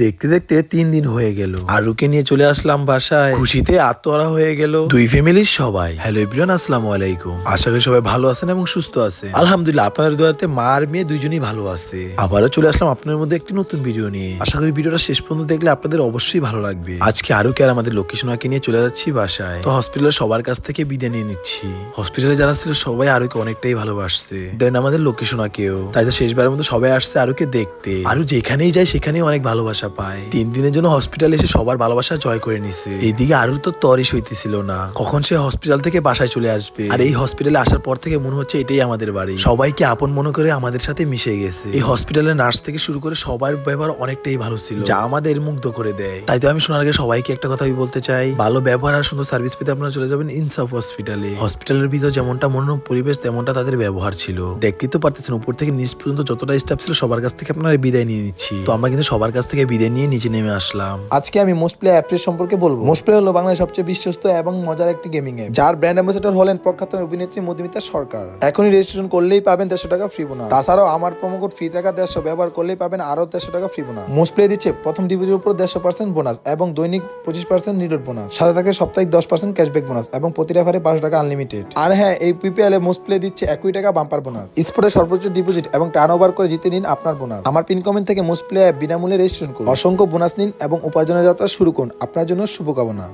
দেখতে দেখতে তিন দিন হয়ে গেল। আরুকে নিয়ে চলে আসলাম বাসায়। খুশিতে আত্মহারা হয়ে গেল। দুই ফ্যামিলির সবাই। হ্যালো এভরিওয়ান, আসসালামু আলাইকুম। আশা করি সবাই ভালো আছেন এবং সুস্থ আছে আলহামদুলিল্লাহ, আপনাদের দোয়াতে মা আর মেয়ে দুইজনই ভালো আছে। আবারও চলে আসলাম আপনার মধ্যে একটি নতুন ভিডিও নিয়ে। আশা করি ভিডিওটা শেষ পর্যন্ত দেখলে আপনাদের অবশ্যই ভালো লাগবে। আজকে আরুকে আর আমাদের লোকেশনাকে নিয়ে চলে যাচ্ছি বাসায়। তো হসপিটালে সবার কাছ থেকে বিদায় নিয়ে নিচ্ছি। হসপিটালে যারা ছিল, সবাই আরুকে অনেকটাই ভালোবাসছে। দেন আমাদের লোকেশনাকেও। তাই তো শেষবারের মতো সবাই আসছে আরুকে দেখতে। আরু যেখানেই যায়, সেখানেই অনেক ভালোবাসা পায়। তিন দিনের জন্য হসপিটালে এসে সবার ভালোবাসা জয় করে নিছে। এইদিকে আরুর তো তরই সইতেছিল না। কখন সে হসপিটাল থেকে বাসায় চলে আসবে? আর এই হসপিটালে আসার পর থেকে মনে হচ্ছে এটাই আমাদের বাড়ি। সবাইকে আপন মনে করে আমাদের সাথে মিশে গেছে। এই হসপিটালের নার্স থেকে শুরু করে সবার ব্যবহার অনেকটাই ভালো ছিল। যা আমাদের মুগ্ধ করে দেয়। তাই তো আমি শোনার আগে সবাইকে একটা কথা বলতে চাই। ভালো ব্যবহার আর সুন্দর সার্ভিস পেতে আপনারা চলে যাবেন ইনসাফ হসপিটালে হসপিটালের ভিতর যেমনটা মনোরম পরিবেশ, তেমনটা তাদের ব্যবহার ছিল। দেখতে তো পারতেছেন, উপর থেকে নিচ পর্যন্ত যতটা স্টাফ ছিল, সবার কাছ থেকে আপনারা বিদায় নিয়ে নিচ্ছি। তো আমরা কিন্তু সবার কাছ থেকে বিদায় নিয়ে নিচে নেমে আসলাম। আজকে আমি মোস্ট প্লে অ্যাপের সম্পর্কে বলব। মোস্ট প্লে হলো বাংলাদেশের সবচেয়ে বিশ্বস্ত এবং মজার একটি গেমিং অ্যাপ। যার ব্র্যান্ড অ্যাম্বাসেডর হলেন প্রখ্যাত অভিনেত্রী মধুমিতা সরকার। এখনই রেজিস্ট্রেশন করলেই পাবেন দেড়শো টাকা ফ্রি বোনাস তাছাড়াও আমার প্রোমো কোড ফ্রি টাকা দেড়শো ব্যবহার করলেই পাবেন আরও দেড়শো টাকা ফ্রি বোনাস মোস্ট প্লে দিচ্ছে প্রথম ডিভিজির উপর দেড়শো পার্সেন্ট বোনাস এবং দৈনিক পঁচিশ পার্সেন্ট নিডোর বোনাস সাথে থাকে সাপ্তাহিক দশ পার্সেন্ট ক্যাশব্যাক বোনাস এবং প্রতি রেফারে পাঁচশো টাকা আনলিমিটেড আর হ্যাঁ এই পিপিএল এ মোস্ট প্লে দিচ্ছে একই টাকা বাম্পার বোনাস স্পোর্টের সর্বোচ্চ ডিপোজিট এবং টার্ন ওভার করে জিতে নিন আপনার বোনাস আমার পিন কমেন্ট থেকে মোস্ট প্লে অ্যাপ বিনামূল্যে রেজিস্ট্রেশন করুন। অসংখ্য বোনাস নিন এবং উপার্জনের যাত্রা শুরু করুন। আপনার জন্য শুভকামনা।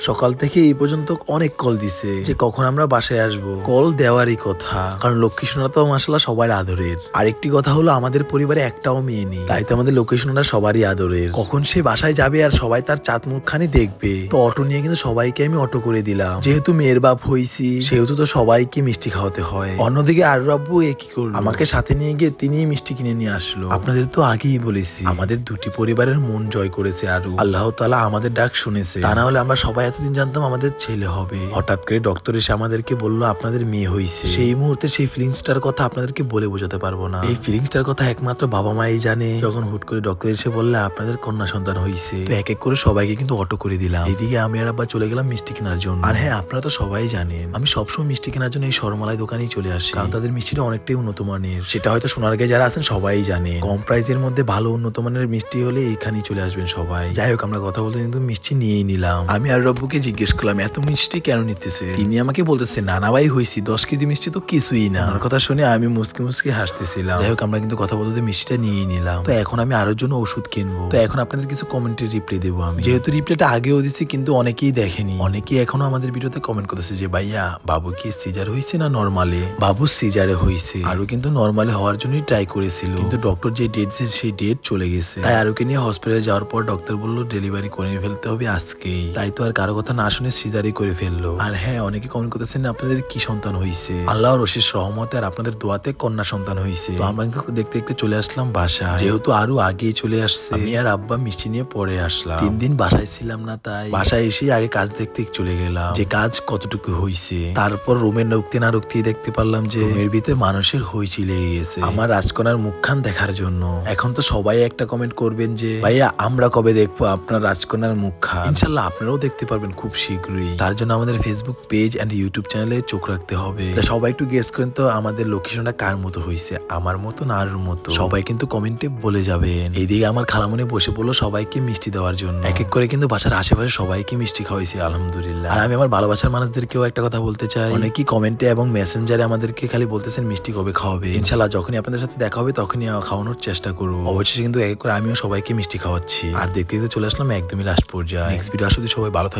সকাল থেকে এই পর্যন্ত অনেক কল দিছে যে কখন আমরা বাসায় আসব। কল দেওয়ারই কথা। কারণ লক্ষ্মী সোনা তো মাসালা সবার আদরের। আরেকটি কথা হলো, আমাদের পরিবারে একটাও মেয়ে নেই। তাই তো আমাদের লক্ষ্মী সোনাটা সবারই আদরের। কখন সে বাসায় যাবে আর সবাই তার চাঁদ মুখখানি দেখবে। তো অটো নিয়ে কিন্তু সবাইকে আমি অটো করে দিলাম। যেহেতু মেয়ের বাপ হইছি, সেহেতু তো সবাইকে মিষ্টি খাওয়াতে হয়। অন্যদিকে আর রাব্বু এ কি করল? আমাকে সাথে নিয়ে গিয়ে তিনি মিষ্টি কিনে নিয়ে আসলো। আপনাদের তো আগেই বলেছি, আমাদের দুটি পরিবারের মন জয় করেছে আরু আল্লাহ তালা আমাদের ডাক শুনেছে। তা না হলে আমরা সবাই এতদিন জানতাম আমাদের ছেলে হবে। হঠাৎ করে ডক্টর এসে আমাদেরকে বলল, আপনাদের মেয়ে হয়েছে সেই মুহূর্তে সেই ফিলিংসটার কথা আপনাদেরকে বলে বোঝাতে পারব না। এই ফিলিংসটার কথা একমাত্র বাবা মাই জানে। যখন হুট করে ডক্টর এসে বললে, আপনাদের কন্যা সন্তান হয়েছে এক এক করে সবাইকে কিন্তু অটো করে দিলাম। এদিকে আমি আর আব্বা চলে গেলাম মিষ্টি কেনার জন্য। আর হ্যাঁ আপনারা তো সবাই জানেন, আমি সবসময় মিষ্টি কেনার জন্য এই সরমালাই দোকানেই চলে আসি। কারণ তাদের মিষ্টিটা অনেকটাই উন্নত মানের। সেটা হয়তো সোনার সোনারগাঁয়ে যারা আছেন সবাই জানে কম প্রাইসের মধ্যে ভালো উন্নত মানের মিষ্টি হলে এইখানেই চলে আসবেন সবাই। যাই হোক, আমরা কথা বলতে কিন্তু মিষ্টি নিয়েই নিলাম। আমি আর রব্বুকে জিজ্ঞেস করলাম, এত মিষ্টি কেন নিতেছে? তিনি আমাকে বলতেছে নানা ভাই হয়েছি দশ কেজি মিষ্টি তো কিছুই না। আমার কথা শুনে আমি মুসকি মুসকি হাসতেছিলাম। যাই হোক, আমরা কিন্তু কথা বলতে মিষ্টিটা নিয়েই নিলাম। তো এখন আমি আরোর জন্য ওষুধ কিনবো। তো এখন আপনাদের কিছু কমেন্টের রিপ্লাই দেবো আমি। যেহেতু রিপ্লাইটা আগেও দিচ্ছি কিন্তু অনেকেই দেখেনি। অনেকেই এখনও আমাদের ভিডিওতে কমেন্ট করতেছে যে, ভাইয়া, বাবু কি সিজার হয়েছে না নর্মালে বাবু সিজারে হয়েছে আরও কিন্তু নর্মালে হওয়ার জন্যই ট্রাই করেছিল। কিন্তু ডক্টর যে ডেট সেই ডেট চলে গেছে। তাই আরোকে নিয়ে হসপিটালে যাওয়ার পর ডক্টর বলল ডেলিভারি করে ফেলতে হবে আজকেই। তাই তো আর কারও কথা না শুনে সিজারই করে ফেলল। আর হ্যাঁ অনেকে কমেন্ট করতেছেন, আপনাদের কি সন্তান হয়েছে আল্লাহর অশেষ রহমতে আর আপনাদের দোয়াতে কন্যা সন্তান হয়েছে তো আমরা দেখতে দেখতে চলে আসলাম বাসা যেহেতু আরও আগেই চলে আসছে, আমি আর আব্বা মিষ্টি নিয়ে পরে আসলাম। তিন দিন বাসায় ছিলাম না তাই বাসায় এসে আগে কাজ দেখতে চলে গেলাম। যে কাজ কতটুকু হয়েছে তারপর রুমে ঢুকতে না ঢুকতেই দেখতে পারলাম যে রুমের ভিতরে মানুষের হইচি লেগে গেছে। আমার রাজকন্যার মুখখান দেখার জন্য। এখন তো সবাই একটা কমেন্ট করবেন যে, ভাইয়া, আমরা কবে দেখব আপনার রাজকন্যার মুখখান? ইনশাল্লাহ আপনারাও দেখতে পারবেন খুব শীঘ্রই। তার জন্য আমাদের ফেসবুক পেজ এন্ড ইউটিউব চ্যানেলে চোখ রাখতে হবে। সবাই একটু গেস করেন তো, আমাদের লোকেশনটা কার মতো হয়েছে আমার মতো না আর মতো? সবাই কিন্তু কমেন্টে বলে যাবেন। এইদিকে আমার খালামনে বসে পড়ল সবাইকে মিষ্টি দেওয়ার জন্য। এক এক করে কিন্তু বাসার আশেপাশে সবাইকে মিষ্টি খাওয়াইছি, আলহামদুলিল্লাহ। আর আমি আমার ভালোবাসার মানুষদেরকেও একটা কথা বলতে চাই। অনেকেই কমেন্টে এবং মেসেঞ্জারে আমাদেরকে খালি বলতেছেন, মিষ্টি কবে খাওয়াবে? ইনশাল্লাহ যখনই আপনাদের সাথে দেখা হবে, তখনই খাওয়ানোর চেষ্টা করব। অবশ্যই কিন্তু এক করে আমিও সবাইকে মিষ্টি খাওয়াচ্ছি। আর দেখতে দেখতে চলে আসলাম একদমই লাস্ট পর্যায়ে। নেক্সট ভিডিও আসলে সবাই ভালো